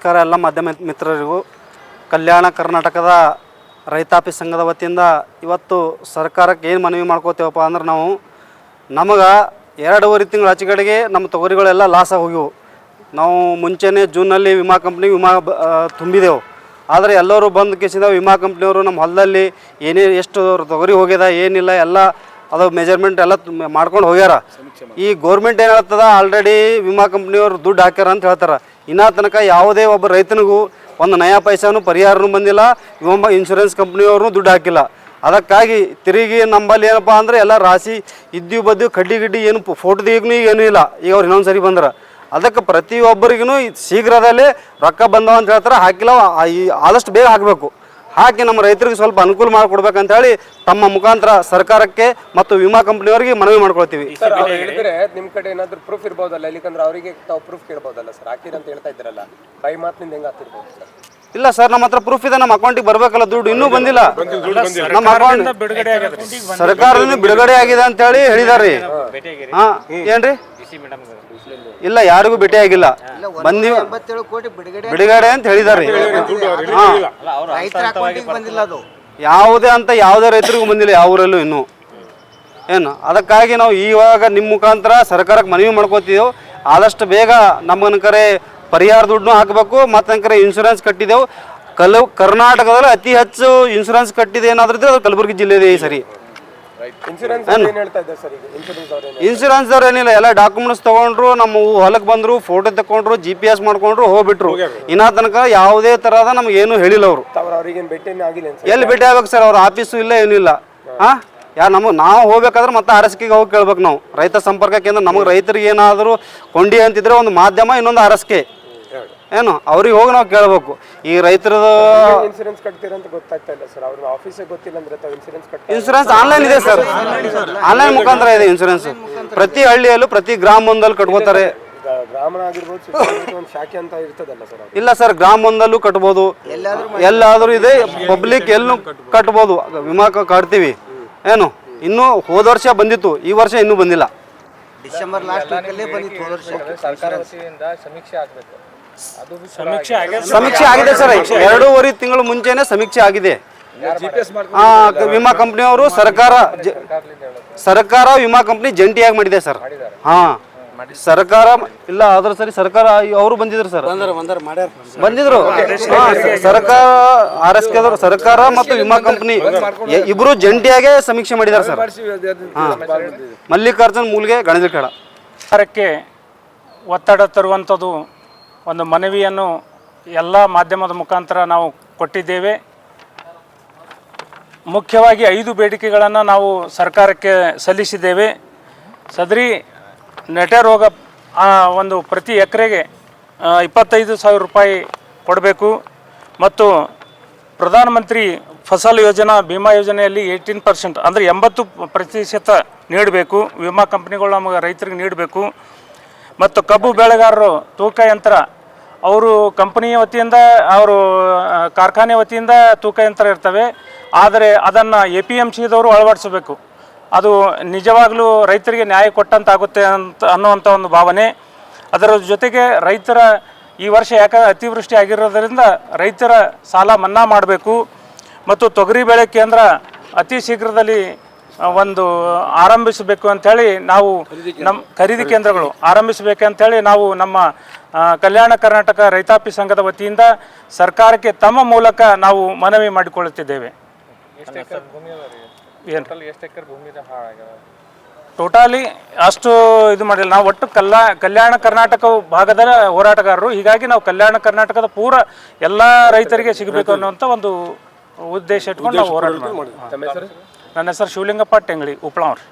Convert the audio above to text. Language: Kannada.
ನಮಸ್ಕಾರ ಎಲ್ಲ ಮಾಧ್ಯಮ ಮಿತ್ರರಿಗೂ. ಕಲ್ಯಾಣ ಕರ್ನಾಟಕದ ರೈತಾಪಿ ಸಂಘದ ವತಿಯಿಂದ ಇವತ್ತು ಸರ್ಕಾರಕ್ಕೆ ಏನು ಮನವಿ ಮಾಡ್ಕೋತೇವಪ್ಪ ಅಂದ್ರೆ ನಾವು ನಮಗೆ ಎರಡೂವರೆ ತಿಂಗಳ ಆಚೆಗಡೆಗೆ ನಮ್ಮ ತೊಗರಿಗಳೆಲ್ಲ ಲಾಸ್ ಹೋಗಿವು ನಾವು ಮುಂಚೆನೇ ಜೂನಲ್ಲಿ ವಿಮಾ ಕಂಪ್ನಿ ವಿಮಾ ತುಂಬಿದೆವು. ಆದರೆ ಎಲ್ಲರೂ ಬಂದು ಕೇಸಿಂದ ವಿಮಾ ಕಂಪ್ನಿಯವರು ನಮ್ಮ ಹೊಲದಲ್ಲಿ ಏನೇ ಎಷ್ಟು ತೊಗರಿ ಹೋಗ್ಯದ, ಏನಿಲ್ಲ, ಎಲ್ಲ ಅದು ಮೆಜರ್ಮೆಂಟ್ ಎಲ್ಲ ಮಾಡ್ಕೊಂಡು ಹೋಗ್ಯಾರ. ಈ ಗೌರ್ಮೆಂಟ್ ಏನು ಹೇಳ್ತದ ಆಲ್ರೆಡಿ ವಿಮಾ ಕಂಪ್ನಿಯವರು ದುಡ್ಡು ಹಾಕ್ಯಾರ ಅಂತ ಹೇಳ್ತಾರೆ. ಇನ್ನ ತನಕ ಯಾವುದೇ ಒಬ್ಬ ರೈತನಿಗೂ ಒಂದು ನಯಾ ಪೈಸಾನು ಪರಿಹಾರನೂ ಬಂದಿಲ್ಲ ಒಬ್ಬ ಇನ್ಶೂರೆನ್ಸ್ ಕಂಪ್ನಿಯವ್ರನ್ನೂ ದುಡ್ಡು ಹಾಕಿಲ್ಲ. ಅದಕ್ಕಾಗಿ ತಿರುಗಿ ನಂಬಲ್ಲಿ ಏನಪ್ಪ ಅಂದ್ರೆ ಎಲ್ಲ ರಾಶಿ ಇದ್ದೀವಿ ಬದ್ದು ಕಡ್ಡಿ ಗಿಡ್ಡಿ ಏನು ಫೋಟೋ ತೆಗಿಗೂ ಈಗ ಏನೂ ಇಲ್ಲ. ಈಗ ಅವ್ರು ಇನ್ನೊಂದು ಸರಿ ಬಂದ್ರೆ. ಅದಕ್ಕೆ ಪ್ರತಿಯೊಬ್ಬರಿಗೂ ಶೀಘ್ರದಲ್ಲೇ ರೊಕ್ಕ ಬಂದವ ಅಂತ ಹೇಳ್ತಾರೆ, ಹಾಕಿಲ್ಲ ಆದಷ್ಟು ಬೇಗ ಹಾಕಬೇಕು. ಹಾಕಿ ನಮ್ಮ ರೈತರಿಗೆ ಸ್ವಲ್ಪ ಅನುಕೂಲ ಮಾಡಿಕೊಡ್ಬೇಕಂತ ಹೇಳಿ ತಮ್ಮ ಮುಖಾಂತರ ಸರ್ಕಾರಕ್ಕೆ ಮತ್ತು ವಿಮಾ ಕಂಪ್ನಿಯವರಿಗೆ ಮನವಿ ಮಾಡ್ಕೊಳ್ತೀವಿ. ಸರ್ ಅವ್ರು ಹೇಳಿದ್ರೆ ನಿಮ್ ಕಡೆ ಏನಾದ್ರು ಪ್ರೂಫ್ ಇರ್ಬೋದಲ್ಲ? ಇಲ್ಲಿಕಂದ್ರೆ ಅವರಿಗೆ ತಾವು ಪ್ರೂಫ್ ಕೇಳ್ಬೋದಲ್ಲ ಸರ್ ಹಾಕಿರ ಅಂತ ಹೇಳ್ತಾ ಇದ್ರಲ್ಲ. ಬೈ ಮಾತಿನಿಂದ ಹೆಂಗ್ ಸರ್ ಇಲ್ಲ ಸರ್ ನಮ್ಮ ಹತ್ರ ಪ್ರೂಫ್ ಇದೆ. ನಮ್ಮ ಅಕೌಂಟಿಗೆ ಬರಬೇಕಲ್ಲ ದುಡ್ಡು ಇನ್ನೂ ಬಂದಿಲ್ಲ. ನಮ್ಮ ಅಕೌಂಟ್ ಸರ್ಕಾರದಿಂದ ಬಿಡುಗಡೆ ಆಗಿದೆ ಅಂತ ಹೇಳಿ ಹೇಳಿದಾರೆ ಹಾ. ಏನ್ರಿ? ಇಲ್ಲ, ಯಾರಿಗೂ ಭೇಟಿ ಆಗಿಲ್ಲ ಬಿಡುಗಡೆ ಅಂತ ಹೇಳಿದಾರ್ರಿ ಹಾ. ರೈತರ ಬಂದಿಲ್ಲ ಅದು ಯಾವುದೇ ಅಂತ ಯಾವುದೇ ರೈತರಿಗೂ ಬಂದಿಲ್ಲ, ಯಾವ ಊರಲ್ಲೂ ಇನ್ನೂ. ಏನು? ಅದಕ್ಕಾಗಿ ನಾವು ಇವಾಗ ನಿಮ್ಮ ಮುಖಾಂತರ ಸರ್ಕಾರಕ್ಕೆ ಮನವಿ ಮಾಡ್ಕೋತಿದ್ದೆವು ಆದಷ್ಟು ಬೇಗ ನಮ್ಮನ ಕರೆ ಪರಿಹಾರ ದುಡ್ಡು ಹಾಕಬೇಕು ಮತ್ತು ಕರೆ ಇನ್ಶೂರೆನ್ಸ್ ಕಟ್ಟಿದೆವು. ಕಲ್ ಕರ್ನಾಟಕದಲ್ಲಿ ಅತಿ ಹೆಚ್ಚು ಇನ್ಶೂರೆನ್ಸ್ ಕಟ್ಟಿದೆ ಏನಾದ್ರೂ ಅದು ಕಲಬುರಗಿ ಜಿಲ್ಲೆದೇ ಸರಿ. ಇನ್ಶೂರೆನ್ಸ್ ಅವ್ರ ಏನಿಲ್ಲ ಎಲ್ಲ ಡಾಕ್ಯುಮೆಂಟ್ಸ್ ತಗೊಂಡ್ರು ನಮ್ಮ ಹೊಲಕ್ಕೆ ಬಂದ್ರು ಫೋಟೋ ತಕೊಂಡ್ರು ಜಿ ಪಿ ಎಸ್ ಮಾಡ್ಕೊಂಡ್ರು ಹೋಗ್ಬಿಟ್ರು. ಇನ್ನ ತನಕ ಯಾವುದೇ ತರಹದ ನಮ್ಗೆ ಏನು ಹೇಳಿಲ್ಲ ಅವರು. ಎಲ್ಲಿ ಭೇಟಿ ಆಗ್ಬೇಕು ಸರ್ ಅವ್ರ? ಆಫೀಸು ಇಲ್ಲ ಏನಿಲ್ಲ. ಹಾ. ಯಾ ನಮಗೆ ನಾವು ಹೋಗ್ಬೇಕಾದ್ರೆ ಮತ್ತೆ ಆರ್ ಎಸ್ ಕೆಗೆ ಹೋಗಿ ಕೇಳ್ಬೇಕು ನಾವು. ರೈತ ಸಂಪರ್ಕ ಕೇಂದ್ರ ನಮಗೆ ರೈತರಿಗೆ ಏನಾದರೂ ಕೊಂಡಿ ಅಂತಿದ್ರೆ ಒಂದು ಮಾಧ್ಯಮ ಇನ್ನೊಂದು ಆರ್ ಎಸ್ ಕೆ ಏನು? ಅವ್ರಿಗೆ ಹೋಗಿ ನಾವು ಕೇಳಬೇಕು. ಈ ರೈತರದು ಇನ್ಸೂರೆನ್ಸ್ ಕಟ್ತೀರ ಅಂತ ಗೊತ್ತಾಗ್ತಾ ಇಲ್ಲ ಸರ್. ಅವ್ರ ಆಫೀಸಿಗೆ ಗೊತ್ತಿಲ್ಲ ಅಂದ್ರೆ ತಾವು ಇನ್ಸೂರೆನ್ಸ್ ಕಟ್ತಾರೆ ಇನ್ಸೂರೆನ್ಸ್ ಆನ್ಲೈನ್ ಇದೆ ಸರ್. ಆನ್ಲೈನ್ ಮುಖಾಂತರ ಇದೆ ಇನ್ಸೂರೆನ್ಸ್ ಪ್ರತಿ ಹಳ್ಳಿಯಲ್ಲೂ ಪ್ರತಿ ಗ್ರಾಮ ಒಂದಲ್ಲಿ ಕಟ್ಕೋತಾರೆ ಈಗ ಆಗಿರ್ಬೋದು ಒಂದು ಶಾಖೆ ಅಂತ ಇರ್ತದಲ್ಲ ಸರ್ ಇಲ್ಲ ಸರ್ ಗ್ರಾಮ ಒಂದಲ್ಲೂ ಕಟ್ಬೋದು. ಎಲ್ಲಾದರೂ ಇದೆ ಪಬ್ಲಿಕ್ ಎಲ್ಲೂ ಕಟ್ಬೋದು. ವಿಮಾ ಕಟ್ತೀವಿ ಏನು? ಇನ್ನು ಹೋದ ವರ್ಷ ಬಂದಿತ್ತು ಈ ವರ್ಷ ಇನ್ನೂ ಬಂದಿಲ್ಲ. ಡಿಸೆಂಬರ್ ಲಾಸ್ಟ್ ವೀಕಲ್ಲೇ ಬಂದಿತ್ತು ಹೋದ ವರ್ಷ. ಸರ್ಕಾರ ಸಮೀಕ್ಷೆ ಆಗಬೇಕು. ಸಮೀಕ್ಷೆ ಆಗಿದೆ ಸರ್. ಎರಡೂವರೆ ತಿಂಗಳು ಮುಂಚೆನೆ ಸಮೀಕ್ಷೆ ಆಗಿದೆ. ಆ, ವಿಮಾ ಕಂಪ್ನಿಯವರು ಸರ್ಕಾರ ಸರ್ಕಾರ ವಿಮಾ ಕಂಪ್ನಿ ಜಂಟಿಯಾಗಿ ಮಾಡಿದೆ ಸರ್. ಹಾ. ಸರ್ಕಾರ ಇಲ್ಲ ಅದ್ರ ಸರಿ ಸರ್ಕಾರ ಅವರು ಬಂದಿದ್ರು ಸರ್. ಬಂದಿದ್ರು. ಹಾ, ಸರ್ಕಾರ ಆರ್ ಎಸ್ ಕೆ ಸರ್ಕಾರ ಮತ್ತು ವಿಮಾ ಕಂಪ್ನಿ ಇಬ್ರು ಜಂಟಿಯಾಗೆ ಸಮೀಕ್ಷೆ ಮಾಡಿದ್ದಾರೆ ಸರ್. ಹಾ. ಮಲ್ಲಿಕಾರ್ಜುನ್ ಮೂಲ್ಗೆ ಸರ್ಕಾರಕ್ಕೆ ಒತ್ತಡ ತರುವಂಥದ್ದು ಒಂದು ಮನವಿಯನ್ನು ಎಲ್ಲ ಮಾಧ್ಯಮದ ಮುಖಾಂತರ ನಾವು ಕೊಟ್ಟಿದ್ದೇವೆ. ಮುಖ್ಯವಾಗಿ ಐದು ಬೇಡಿಕೆಗಳನ್ನು ನಾವು ಸರ್ಕಾರಕ್ಕೆ ಸಲ್ಲಿಸಿದ್ದೇವೆ. ಸದರಿ ನೆಟೆ ರೋಗ ಒಂದು ಪ್ರತಿ ಎಕರೆಗೆ ಇಪ್ಪತ್ತೈದು ಸಾವಿರ ರೂಪಾಯಿ ಕೊಡಬೇಕು. ಮತ್ತು ಪ್ರಧಾನಮಂತ್ರಿ ಫಸಲ್ ಯೋಜನಾ ಬಿಮಾ ಯೋಜನೆಯಲ್ಲಿ ಏಯ್ಟೀನ್ ಪರ್ಸೆಂಟ್ ಅಂದರೆ ಎಂಬತ್ತು ಪ್ರತಿಶತ ನೀಡಬೇಕು. ವಿಮಾ ಕಂಪ್ನಿಗಳು ನಮಗೆ ರೈತರಿಗೆ ನೀಡಬೇಕು. ಮತ್ತು ಕಬ್ಬು ಬೆಳೆಗಾರರು ತೂಕ ಯಂತ್ರ ಅವರು ಕಂಪನಿಯ ವತಿಯಿಂದ ಅವರು ಕಾರ್ಖಾನೆ ವತಿಯಿಂದ ತೂಕ ಯಂತ್ರ ಇರ್ತವೆ. ಆದರೆ ಅದನ್ನು ಎ ಪಿ ಎಂ ಸಿದವರು ಅಳವಡಿಸಬೇಕು. ಅದು ನಿಜವಾಗಲೂ ರೈತರಿಗೆ ನ್ಯಾಯ ಕೊಟ್ಟಂತಾಗುತ್ತೆ ಅಂತ ಅನ್ನುವಂಥ ಒಂದು ಭಾವನೆ. ಅದರ ಜೊತೆಗೆ ರೈತರ ಈ ವರ್ಷ ಯಾಕೆ ಅತಿವೃಷ್ಟಿ ಆಗಿರೋದರಿಂದ ರೈತರ ಸಾಲ ಮನ್ನಾ ಮಾಡಬೇಕು. ಮತ್ತು ತೊಗರಿ ಬೆಳೆ ಕೇಂದ್ರ ಅತಿ ಶೀಘ್ರದಲ್ಲಿ ಒಂದು ಆರಂಭಿಸಬೇಕು ಅಂಥೇಳಿ ನಾವು ನಮ್ಮ ಖರೀದಿ ಕೇಂದ್ರಗಳು ಆರಂಭಿಸಬೇಕಂತೇಳಿ ನಾವು ನಮ್ಮ ಕಲ್ಯಾಣ ಕರ್ನಾಟಕ ರೈತಾಪಿ ಸಂಘದ ವತಿಯಿಂದ ಸರ್ಕಾರಕ್ಕೆ ತಮ್ಮ ಮೂಲಕ ನಾವು ಮನವಿ ಮಾಡಿಕೊಳ್ಳುತ್ತಿದ್ದೇವೆ. ಏನು? ಟೋಟಲಿ ಅಷ್ಟು ಇದು ಮಾಡಿಲ್ಲ. ನಾವು ಒಟ್ಟು ಕಲ್ಲಾ ಕಲ್ಯಾಣ ಕರ್ನಾಟಕ ಭಾಗದ ಹೋರಾಟಗಾರರು. ಹೀಗಾಗಿ ನಾವು ಕಲ್ಯಾಣ ಕರ್ನಾಟಕದ ಪೂರ ಎಲ್ಲ ರೈತರಿಗೆ ಸಿಗಬೇಕು ಅನ್ನುವಂಥ ಒಂದು ಉದ್ದೇಶ ಇಟ್ಕೊಂಡು ನಾವು ಹೋರಾಟ ಮಾಡ್ತೀವಿ. ನನ್ನ ಹೆಸರು ಶಿವಲಿಂಗಪ್ಪ ಟೆಂಗಳಿ ಉಪ್ಳಾವ್ರಿ